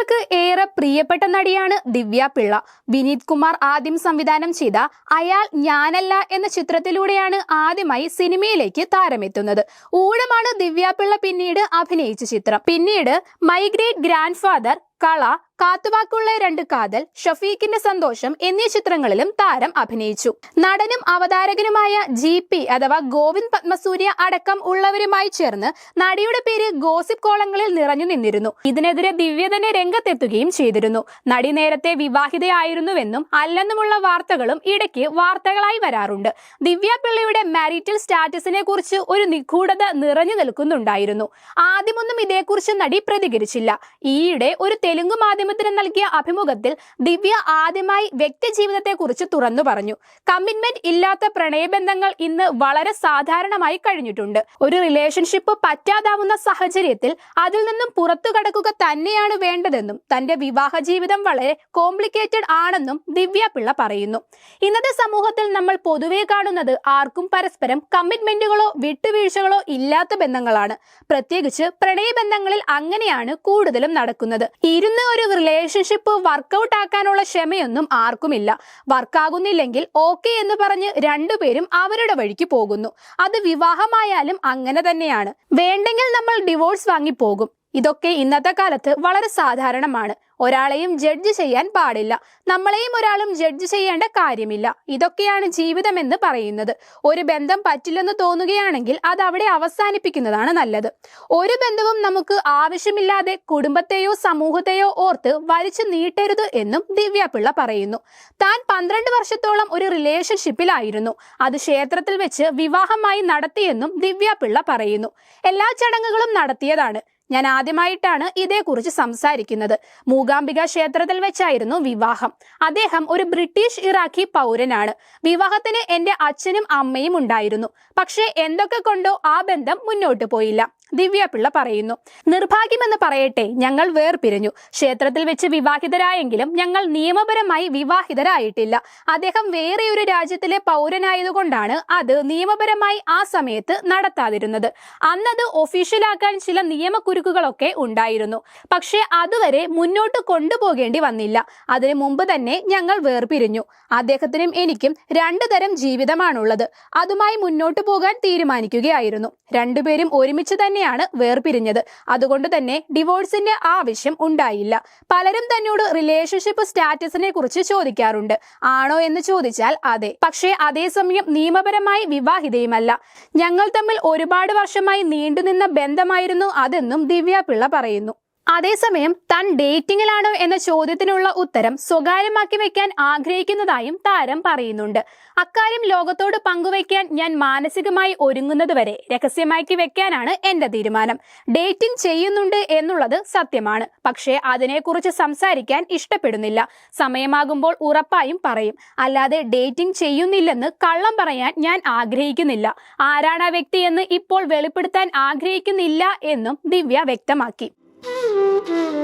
മലയാളികൾക്ക് ഏറെ പ്രിയപ്പെട്ട നടിയാണ് ദിവ്യ പിള്ള. വിനീത് കുമാർ ആദ്യം സംവിധാനം ചെയ്ത അയാൾ ഞാനല്ല എന്ന ചിത്രത്തിലൂടെയാണ് ആദ്യമായി സിനിമയിലേക്ക് താരമെത്തുന്നത്. ഊഴമാണ് ദിവ്യ പിള്ള പിന്നീട് അഭിനയിച്ച ചിത്രം. പിന്നീട് മൈഗ്രേറ്റ് ഗ്രാൻഡ് ഫാദർ കള കാത്തുവാക്കുള്ള രണ്ട് കാതൽ ഷഫീഖിന്റെ സന്തോഷം എന്നീ ചിത്രങ്ങളിലും താരം അഭിനയിച്ചു. നടനും അവതാരകനുമായ ജി പി അഥവാ ഗോവിന്ദ് പത്മസൂര്യ അടക്കം ഉള്ളവരുമായി ചേർന്ന് നടിയുടെ പേര് ഗോസിപ്പ് കോളങ്ങളിൽ നിറഞ്ഞു നിന്നിരുന്നു. ഇതിനെതിരെ ദിവ്യ തന്നെ രംഗത്തെത്തുകയും ചെയ്തിരുന്നു. നടി നേരത്തെ വിവാഹിതയായിരുന്നുവെന്നും അല്ലെന്നുമുള്ള വാർത്തകളും ഇടയ്ക്ക് വാർത്തകളായി വരാറുണ്ട്. ദിവ്യ പിള്ളയുടെ മാരിറ്റൽ സ്റ്റാറ്റസിനെ കുറിച്ച് ഒരു നിഗൂഢത നിറഞ്ഞു നിൽക്കുന്നുണ്ടായിരുന്നു. ആദ്യമൊന്നും ഇതേക്കുറിച്ച് നടി പ്രതികരിച്ചില്ല. ഈയിടെ ഒരു തെലുങ്ക് മാധ്യമത്തിന് നൽകിയ അഭിമുഖത്തിൽ ദിവ്യ ആദ്യമായി വ്യക്തി ജീവിതത്തെക്കുറിച്ച് തുറന്നു പറഞ്ഞു. കമ്മിറ്റ്മെന്റ് ഇല്ലാത്ത പ്രണയബന്ധങ്ങൾ ഇന്ന് വളരെ സാധാരണമായി കഴിഞ്ഞിട്ടുണ്ട്. ഒരു റിലേഷൻഷിപ്പ് പറ്റാതാവുന്ന സാഹചര്യത്തിൽ അതിൽ നിന്നും പുറത്തു കടക്കുക തന്നെയാണ് വേണ്ടതെന്നും തന്റെ വിവാഹ ജീവിതം വളരെ കോംപ്ലിക്കേറ്റഡ് ആണെന്നും ദിവ്യ പിള്ള പറയുന്നു. ഇന്നത്തെ സമൂഹത്തിൽ നമ്മൾ പൊതുവെ കാണുന്നത് ആർക്കും പരസ്പരം കമ്മിറ്റ്മെന്റുകളോ വിട്ടുവീഴ്ചകളോ ഇല്ലാത്ത ബന്ധങ്ങളാണ്. പ്രത്യേകിച്ച് പ്രണയബന്ധങ്ങളിൽ അങ്ങനെയാണ് കൂടുതലും നടക്കുന്നത്. ഇരുന്ന് ഒരു റിലേഷൻഷിപ്പ് വർക്കൗട്ട് ആക്കാനുള്ള ക്ഷമയൊന്നും ആർക്കുമില്ല. വർക്കാകുന്നില്ലെങ്കിൽ ഓക്കെ എന്ന് പറഞ്ഞ് രണ്ടുപേരും അവരുടെ വഴിക്ക് പോകുന്നു. അത് വിവാഹമായാലും അങ്ങനെ തന്നെയാണ്. വേണ്ടെങ്കിൽ നമ്മൾ ഡിവോഴ്സ് വാങ്ങി പോകും ഇതൊക്കെ ഇന്നത്തെ കാലത്ത് വളരെ സാധാരണമാണ്. ഒരാളെയും ജഡ്ജ് ചെയ്യാൻ പാടില്ല. നമ്മളെയും ഒരാളും ജഡ്ജ് ചെയ്യേണ്ട കാര്യമില്ല. ഇതൊക്കെയാണ് ജീവിതമെന്ന് പറയുന്നത്. ഒരു ബന്ധം പറ്റില്ലെന്ന് തോന്നുകയാണെങ്കിൽ അത് അവിടെ അവസാനിപ്പിക്കുന്നതാണ് നല്ലത്. ഒരു ബന്ധവും നമുക്ക് ആവശ്യമില്ലാതെ കുടുംബത്തെയോ സമൂഹത്തെയോ ഓർത്ത് വലിച്ചു നീട്ടരുത് എന്നും ദിവ്യ പിള്ള പറയുന്നു. താൻ പന്ത്രണ്ട് വർഷത്തോളം ഒരു റിലേഷൻഷിപ്പിലായിരുന്നു അത് ക്ഷേത്രത്തിൽ വെച്ച് വിവാഹമായി നടത്തിയെന്നും ദിവ്യ പിള്ള പറയുന്നു. എല്ലാ ചടങ്ങുകളും നടത്തിയതാണ്. ഞാൻ ആദ്യമായിട്ടാണ് ഇതേക്കുറിച്ച് സംസാരിക്കുന്നത്. മൂകാംബിക ക്ഷേത്രത്തിൽ വെച്ചായിരുന്നു വിവാഹം. അദ്ദേഹം ഒരു ബ്രിട്ടീഷ് ഇറാഖി പൗരനാണ്. വിവാഹത്തിന് എന്റെ അച്ഛനും അമ്മയും ഉണ്ടായിരുന്നു. പക്ഷേ എന്തൊക്കെ കൊണ്ടോ ആ ബന്ധം മുന്നോട്ട് പോയില്ല. ദിവ്യ പിള്ള പറയുന്നു. നിർഭാഗ്യമെന്ന് പറയട്ടെ ഞങ്ങൾ വേർപിരിഞ്ഞു. ക്ഷേത്രത്തിൽ വെച്ച് വിവാഹിതരായെങ്കിലും ഞങ്ങൾ നിയമപരമായി വിവാഹിതരായിട്ടില്ല. അദ്ദേഹം വേറെ ഒരു രാജ്യത്തിലെ പൗരനായതുകൊണ്ടാണ് അത് നിയമപരമായി ആ സമയത്ത് നടത്താതിരുന്നത്. അന്നത് ഒഫീഷ്യലാക്കാൻ ചില നിയമക്കുരുക്കുകളൊക്കെ ഉണ്ടായിരുന്നു. പക്ഷേ അതുവരെ മുന്നോട്ട് കൊണ്ടുപോകേണ്ടി വന്നില്ല. അതിനു മുമ്പ് തന്നെ ഞങ്ങൾ വേർപിരിഞ്ഞു. അദ്ദേഹത്തിനും എനിക്കും രണ്ടു തരം ജീവിതമാണുള്ളത്. അതുമായി മുന്നോട്ട് പോകാൻ തീരുമാനിക്കുകയായിരുന്നു. രണ്ടുപേരും ഒരുമിച്ച് തന്നെയാണ് വേർപിരിഞ്ഞത്. അതുകൊണ്ട് തന്നെ ഡിവോഴ്സിന്റെ ആവശ്യം ഉണ്ടായില്ല. പലരും തന്നോട് റിലേഷൻഷിപ്പ് സ്റ്റാറ്റസിനെ കുറിച്ച് ചോദിക്കാറുണ്ട്. ആണോ എന്ന് ചോദിച്ചാൽ അതെ. പക്ഷേ അതേസമയം നിയമപരമായി വിവാഹിതയുമല്ല. ഞങ്ങൾ തമ്മിൽ ഒരുപാട് വർഷമായി നീണ്ടുനിന്ന ബന്ധമായിരുന്നു അതെന്നും ദിവ്യ പിള്ള പറയുന്നു. അതേസമയം താൻ ഡേറ്റിംഗിലാണോ എന്ന ചോദ്യത്തിനുള്ള ഉത്തരം സ്വകാര്യമാക്കി വെക്കാൻ ആഗ്രഹിക്കുന്നതായും താരം പറയുന്നുണ്ട്. അക്കാര്യം ലോകത്തോട് പങ്കുവയ്ക്കാൻ ഞാൻ മാനസികമായി ഒരുങ്ങുന്നതുവരെ രഹസ്യമാക്കി വെക്കാനാണ് എന്റെ തീരുമാനം. ഡേറ്റിംഗ് ചെയ്യുന്നുണ്ട് എന്നുള്ളത് സത്യമാണ്. പക്ഷേ അതിനെക്കുറിച്ച് സംസാരിക്കാൻ ഇഷ്ടപ്പെടുന്നില്ല. സമയമാകുമ്പോൾ ഉറപ്പായും പറയും. അല്ലാതെ ഡേറ്റിംഗ് ചെയ്യുന്നില്ലെന്ന് കള്ളം പറയാൻ ഞാൻ ആഗ്രഹിക്കുന്നില്ല. ആരാണ് ആ വ്യക്തിയെന്ന് ഇപ്പോൾ വെളിപ്പെടുത്താൻ ആഗ്രഹിക്കുന്നില്ല എന്നും ദിവ്യ വ്യക്തമാക്കി. Müzik